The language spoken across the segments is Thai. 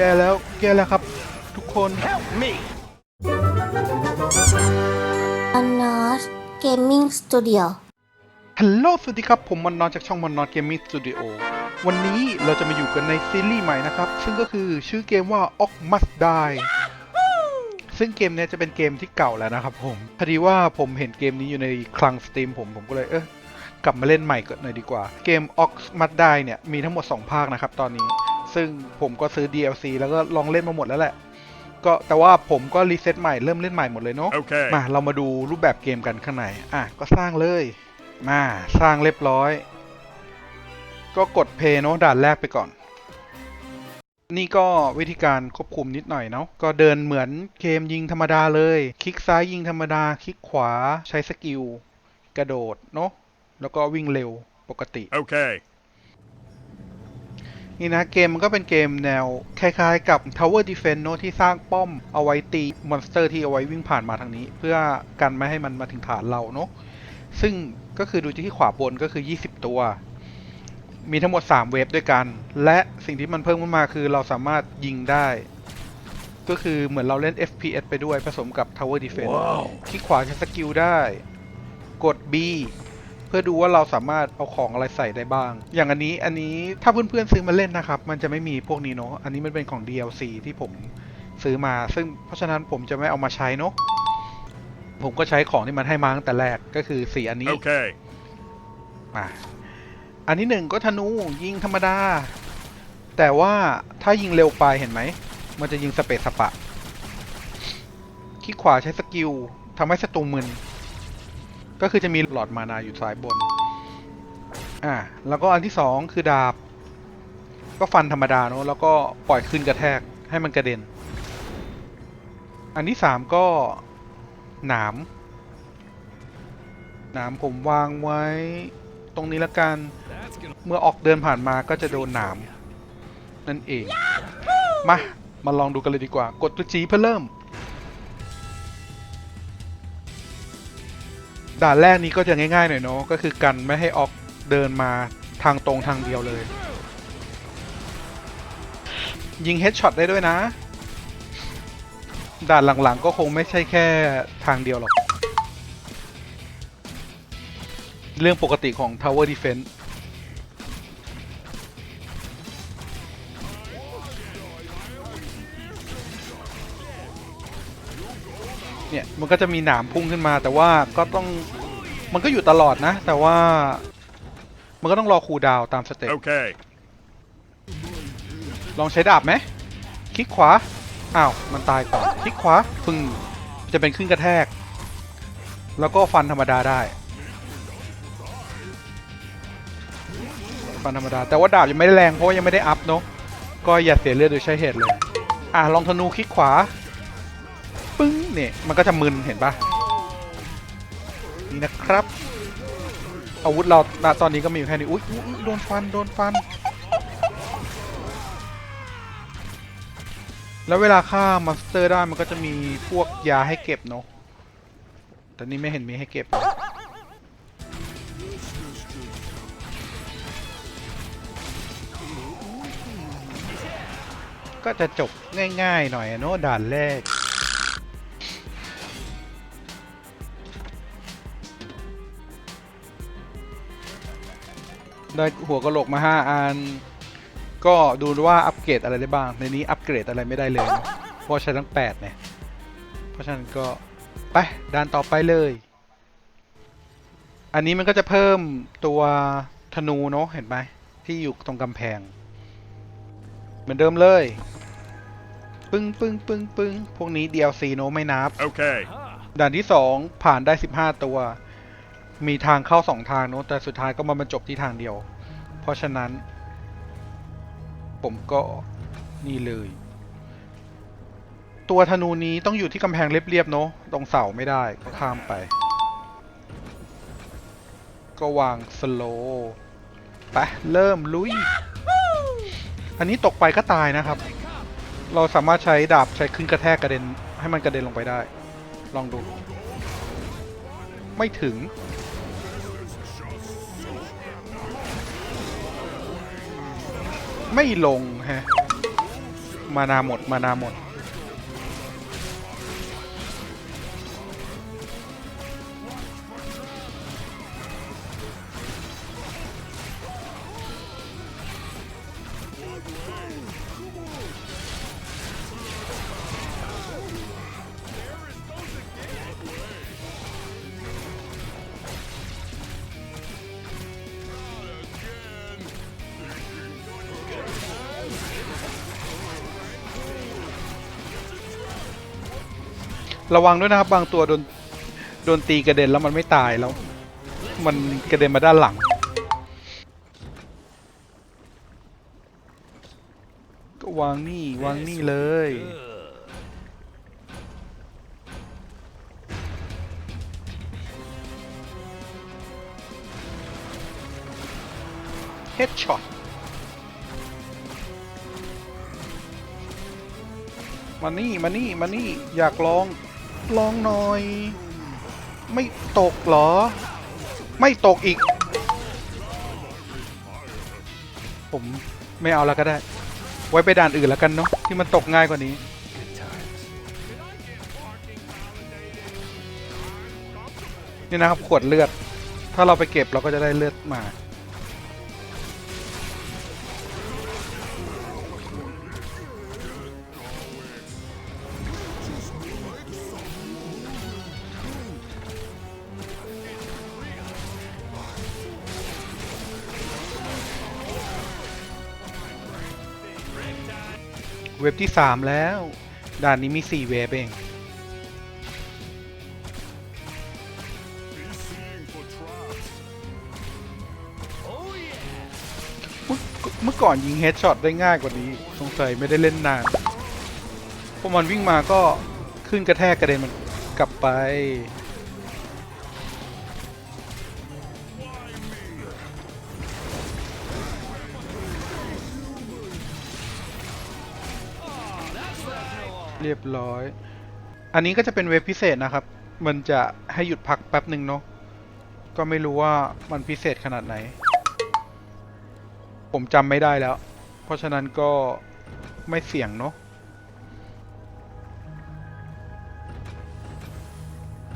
แย่แล้วแย่แล้วครับ ทุกคน Help me! อันนอสเกมมิ่งสตูดิโอฮัลโหลสวัสดีครับ ผมมอนนอนจากช่องมอนนอนเกมมิ่งสตูดิโอวันนี้เราจะมาอยู่กันในซีรีส์ใหม่นะครับ ซึ่งก็คือชื่อเกมว่า o c Must Die ซึ่งเกมเนี้ยจะเป็นเกมที่เก่าแล้วนะครับผมพอดีว่าผมเห็นเกมนี้อยู่ในคลังสตรีมผมผมก็เลยเออกลับมาเล่นใหม่ก่อนหน่อยดีกว่า เกม o c Must Die เนี่ยมีทั้งหมด 2 ภาคนะครับตอนนี้ ซึ่งผมก็ซื้อ DLC แล้วก็ลองเล่นมาหมดแล้วแหละ ก็แต่ว่าผมก็รีเซ็ตใหม่เริ่มเล่นใหม่หมดเลยเนาะ Okay. มาเรามาดูรูปแบบเกมกันข้างใน อะก็สร้างเลย มาสร้างเรียบร้อย ก็กดเพย์เนาะด่านแรกไปก่อน นี่ก็วิธีการควบคุมนิดหน่อยเนาะ ก็เดินเหมือนเกมยิงธรรมดาเลย คลิกซ้ายยิงธรรมดา คลิกขวาใช้สกิลกระโดดเนาะ แล้วก็วิ่งเร็วปกติ Okay. นี่นะเกมมันก็เป็นเกมแนว คล้ายๆกับ Tower Defense เนอะที่สร้างป้อมเอาไว้ตีมอนสเตอร์ที่เอาไว้วิ่งผ่านมาทางนี้ เพื่อกันไม่ให้มันมาถึงฐานเราเนอะซึ่งก็คือดูที่ขวาบนก็คือ 20 ตัว มีทั้งหมด 3 เวฟด้วยกัน และสิ่งที่มันเพิ่มขึ้นมาคือเราสามารถยิงได้ ก็คือเหมือนเราเล่น FPS ไปด้วยผสมกับ Tower Defense ว้าวคลิกขวาใช้สกิลได้ กด B เพื่อดูว่าเราสามารถเอาของอะไรใส่ได้บ้าง อย่างอันนี้อันนี้ถ้าเพื่อนๆซื้อมาเล่นนะครับ มันจะไม่มีพวกนี้เนาะอันนี้มันเป็นของ DLC ที่ผมซื้อมา ซึ่งเพราะฉะนั้นผมจะไม่เอามาใช้เนาะผมก็ใช้ของที่มันให้มาตั้งแต่แรกก็คือสีอันนี้ Okay. มาอันที่หนึ่งก็ธนูยิงธรรมดา แต่ว่าถ้ายิงเร็วไปเห็นไหม มันจะยิงสเปซสปะ คลิกขวาใช้สกิลทำให้ศัตรูมึน ก็คือจะมีหลอดมานาอยู่ซ้ายบน อ่า แล้วก็อันที่สองคือดาบ ก็ฟันธรรมดาเนอะแล้วก็ปล่อยขึ้นกระแทกให้มันกระเด็น อันที่สามก็หนาม หนามผมวางไว้ตรงนี้ละกัน เมื่อออกเดินผ่านมาก็จะโดนหนาม นั่นเอง มา มาลองดูกันเลยดีกว่า กดตัวจีเพื่อเริ่ม ด่านแรกนี้ก็จะง่ายๆหน่อยเนาะก็คือกันไม่ให้ออกเดินมาทางตรงทางเดียวเลย ยิงเฮดช็อตได้ด้วยนะ ด่านหลังๆก็คงไม่ใช่แค่ทางเดียวหรอก เรื่องปกติของ Tower Defense เนี่ยมันก็จะมีหนามพุ่งขึ้นมา แต่ว่าก็ต้องมันก็อยู่ตลอดนะ แต่ว่ามันก็ต้องรอคูลดาวน์ตามสเต็ป Okay. ลองใช้ดาบไหมคลิกขวาอ้าวมันตายก่อนคลิกขวาปึ้งจะเป็นขึ้นกระแทก แล้วก็ฟันธรรมดาได้ ฟันธรรมดา แต่ว่าดาบยังไม่ได้แรงเพราะว่ายังไม่ได้อัพเนาะก็อย่าเสียเลือดโดยใช้เหตุเลย อะลองธนูคลิกขวาปึ้ง เนี่ยมันก็จะมึนเห็นปะนี่นะครับ อาวุธเราตอนนี้ก็มีอยู่แค่นี้อุ๊ยโดนฟันโดนฟัน แล้วเวลาฆ่ามอนสเตอร์ได้มันก็จะมีพวกยาให้เก็บเนาะแต่นี่ไม่เห็นมีให้เก็บก็จะจบง่ายๆหน่อยเนาะด่านแรก ได้หัวกะโหลกมาห้าอัน ก็ดูว่าอัปเกรดอะไรได้บ้าง ในนี้อัปเกรดอะไรไม่ได้เลยเนอะเพราะใช้ทั้ง8เนี่ย เพราะฉะนั้นก็ไปด่านต่อไปเลย อันนี้มันก็จะเพิ่มตัวธนูเนาะเห็นไหมที่อยู่ตรงกำแพง เหมือนเดิมเลย ปึ้งปึ้งปึ้งปึ้งพวกนี้ DLC เนอะไม่นับ Okay. ด่านที่ 2 ผ่านได้ 15 ตัว มีทางเข้า2ทางเนอะแต่สุดท้ายก็มาบรรจบที่ทางเดียว เพราะฉะนั้น ผมก็นี่เลย ตัวธนูนี้ต้องอยู่ที่กำแพงเรียบๆเนอะตรงเสาไม่ได้ก็ข้ามไป ก็วางสโลว์ไปเริ่มลุย อันนี้ตกไปก็ตายนะครับ เราสามารถใช้ดาบใช้ขึ้นกระแทกกระเด็นให้มันกระเด็นลงไปได้ ลองดู ไม่ถึง ไม่ลงฮะ มานาหมด มานาหมด ระวังด้วยนะครับบางตัวโดนโดนตีกระเด็นแล้วมันไม่ตายแล้ว มันกระเด็นมาด้านหลัง ก็วางนี่วางนี่เลย เฮดช็อตมานี่มานี่มานี่อยากลอง ลองหน่อย ไม่ตกเหรอ ไม่ตกอีก ผมไม่เอาแล้วก็ได้ ไว้ไปด่านอื่นแล้วกันเนาะที่มันตกง่ายกว่านี้ นี่นะครับขวดเลือด ถ้าเราไปเก็บเราก็จะได้เลือดมา เว็บที่สามแล้ว ด่านนี้มีสี่เว็บเองเมื่อเมื่อก่อนยิงเฮดช็อตได้ง่ายกว่านี้ สงสัยไม่ได้เล่นนานพอมันวิ่งมาก็ขึ้นกระแทกกระเด็นมันกลับไป เรียบร้อย อันนี้ก็จะเป็นเว็บพิเศษนะครับ มันจะให้หยุดพักแป๊บหนึ่งเนาะ ก็ไม่รู้ว่ามันพิเศษขนาดไหน ผมจำไม่ได้แล้ว เพราะฉะนั้นก็ไม่เสี่ยงเนาะ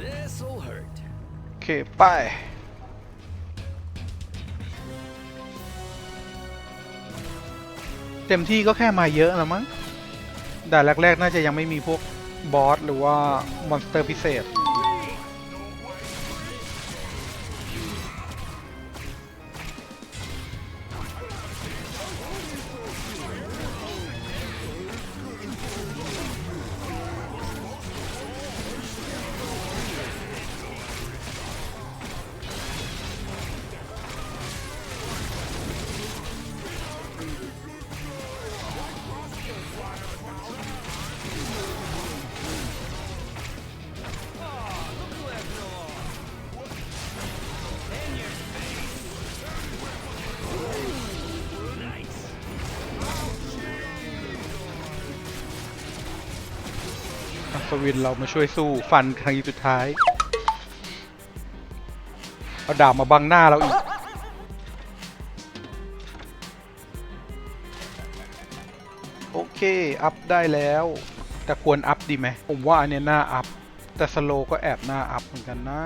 This'll hurt. โอเค ไปเต็มที่ก็แค่มาเยอะแล้วมั้ง ด่านแรกๆ น่าจะยังไม่มีพวกบอสหรือว่ามอนสเตอร์พิเศษ วินเรามาช่วยสู้ฟันครั้งสุดท้าย เอาดาบมาบังหน้าเราอีก โอเค อัพได้แล้ว แต่ควรอัพดีไหม ผมว่าอันเนี้ยน่าอัพ แต่สโลก็แอบน่าอัพเหมือนกันนะ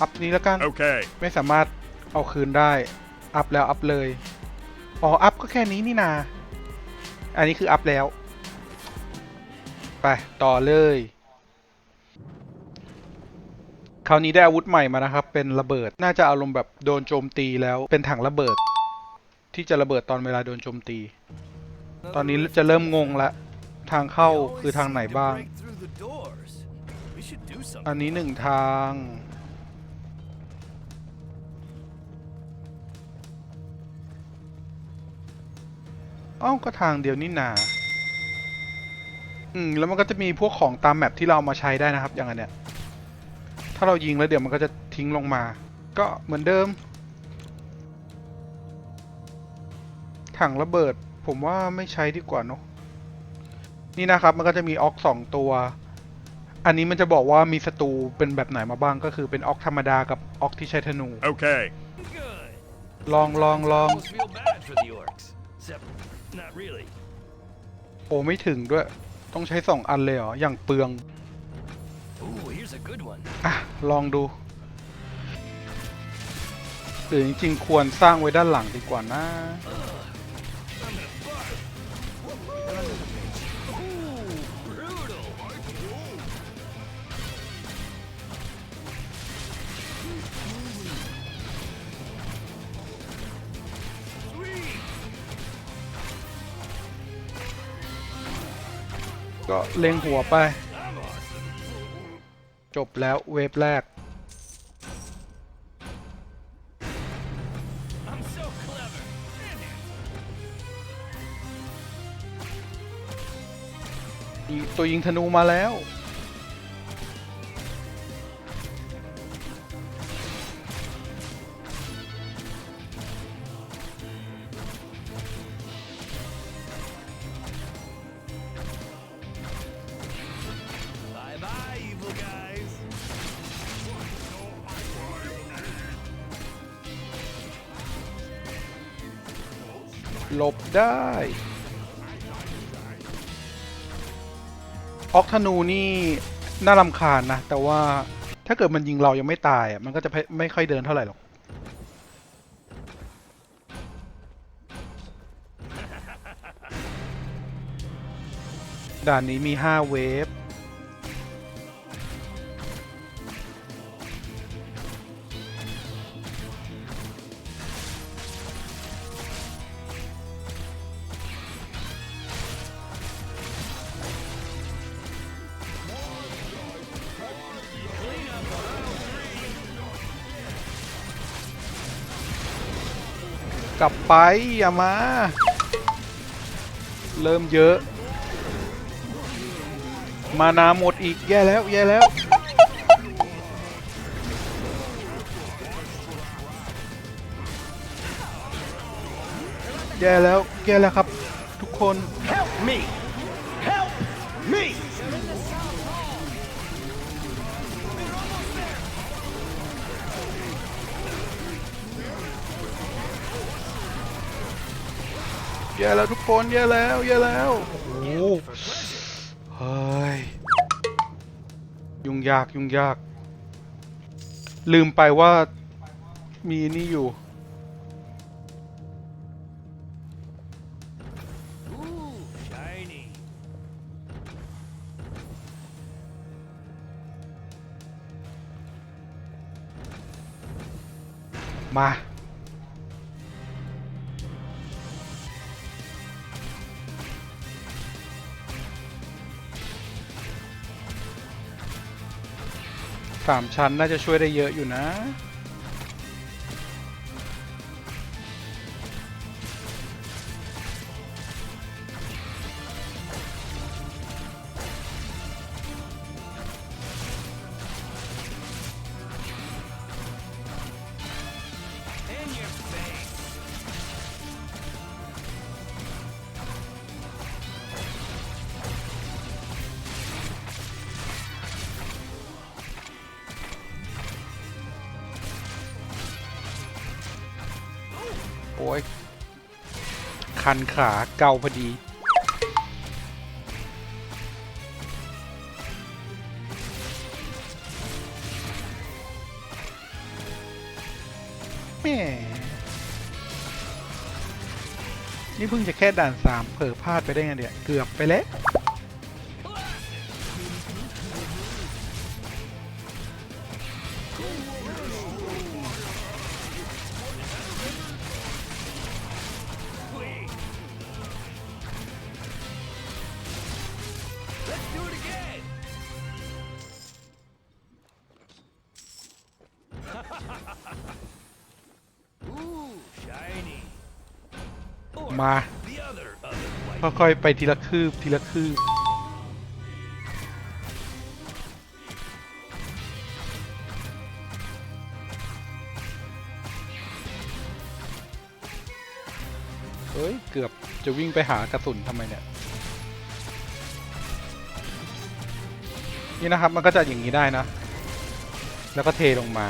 อัพนี้แล้วกัน Okay. ไม่สามารถเอาคืนได้ อัพแล้วอัพเลย อ๋อ อัพก็แค่นี้นี่นา อันนี้คืออัพแล้ว ไป ต่อเลย คราวนี้ได้อาวุธใหม่มานะครับ เป็นระเบิดน่าจะอารมณ์แบบโดนโจมตีแล้วเป็นถังระเบิด ที่จะระเบิดตอนเวลาโดนโจมตี ตอนนี้จะเริ่มงงละ ทางเข้าคือทางไหนบ้าง อันนี้หนึ่งทางอ้าก็ทางเดียวนี่นา อืมแล้วมันก็จะมีพวกของตามแมปที่เราเอามาใช้ได้นะครับ อย่างอันเนี้ย ถ้าเรายิงแล้วเดี๋ยวมันก็จะทิ้งลงมา ก็เหมือนเดิม ถังระเบิด ผมว่าไม่ใช้ดีกว่าเนอะนี่นะครับมันก็จะมีออกสองตัว อันนี้มันจะบอกว่ามีศัตรูเป็นแบบไหนมาบ้างก็คือเป็นออกธรรมดากับออกที่ใช้ธนู Okay. Good. ลองลองลอง Almost feel bad for the orcs. Except, not really. อ้ไม่ถึงด้วย ต้องใช้สองอันเลยเหรอ อย่างเปลือง Ooh, here's a good one. อะ ลองดู หรือจริงๆ ควรสร้างไว้ด้านหลังดีกว่านะ ก็เล็งหัวไป จบแล้วเวฟแรกมีตัวยิงธนูมาแล้ว หลบได้ ออกธนูนี่ น่ารำคาญนะ แต่ว่าถ้าเกิดมันยิงเรายังไม่ตายอะ มันก็จะไม่ค่อยเดินเท่าไหร่หรอก ด่านนี้มี 5 เวฟ กลับไปอย่ามา เริ่มเยอะ มานาหมดอีกแย่แล้วแย่แล้ว แย่แล้วแย่แล้วครับ ทุกคน Help me! Help me! แย่แล้วทุกคนแย่แล้วแย่แล้วโอ้โหเฮ้ยยุ่งยากยุ่งยาก ลืมไปว่ามีนี่อยู่ มา สามชั้นน่าจะช่วยได้เยอะอยู่นะ คันขาเกาพอดี แม่ นี่เพิ่งจะแค่ด่านสามเผลอพลาดไปได้ไงเนี่ย เกือบไปแล้ว มา the other other white. ค่อยๆ ไปทีละคืบ ทีละคืบ เฮ้ย เกือบจะวิ่งไปหากระสุนทำไมเนี่ย นี่นะครับ มันก็จะอย่างนี้ได้นะ แล้วก็เทลงมา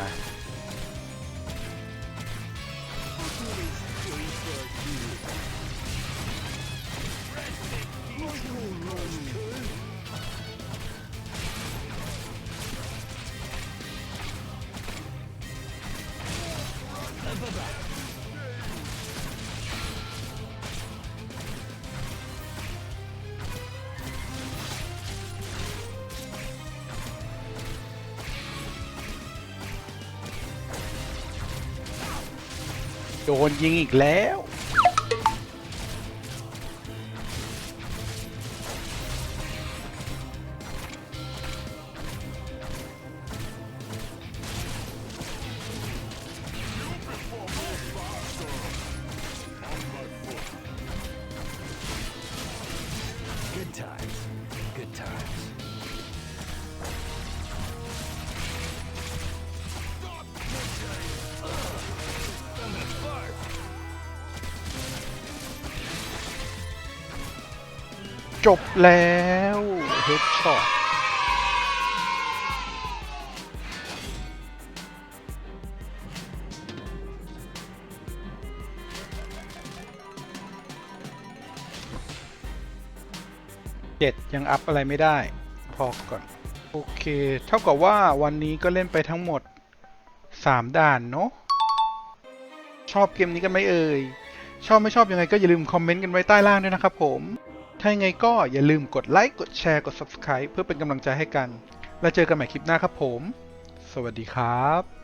โดนยิงอีกแล้ว จบแล้วเฮดช็อตเจ็ดยังอัพอะไรไม่ได้ พอก่อน โอเค เท่ากับว่าวันนี้ก็เล่นไปทั้งหมด 3 ด่านเนาะชอบเกมนี้กันไหมเอ่ย ชอบไม่ชอบยังไงก็อย่าลืมคอมเมนต์กันไว้ใต้ล่างด้วยนะครับผม ถ้ายังไงก็อย่าลืมกดไลค์ กดแชร์ กด Subscribe เพื่อเป็นกำลังใจให้กัน แล้วเจอกันใหม่คลิปหน้าครับผม สวัสดีครับ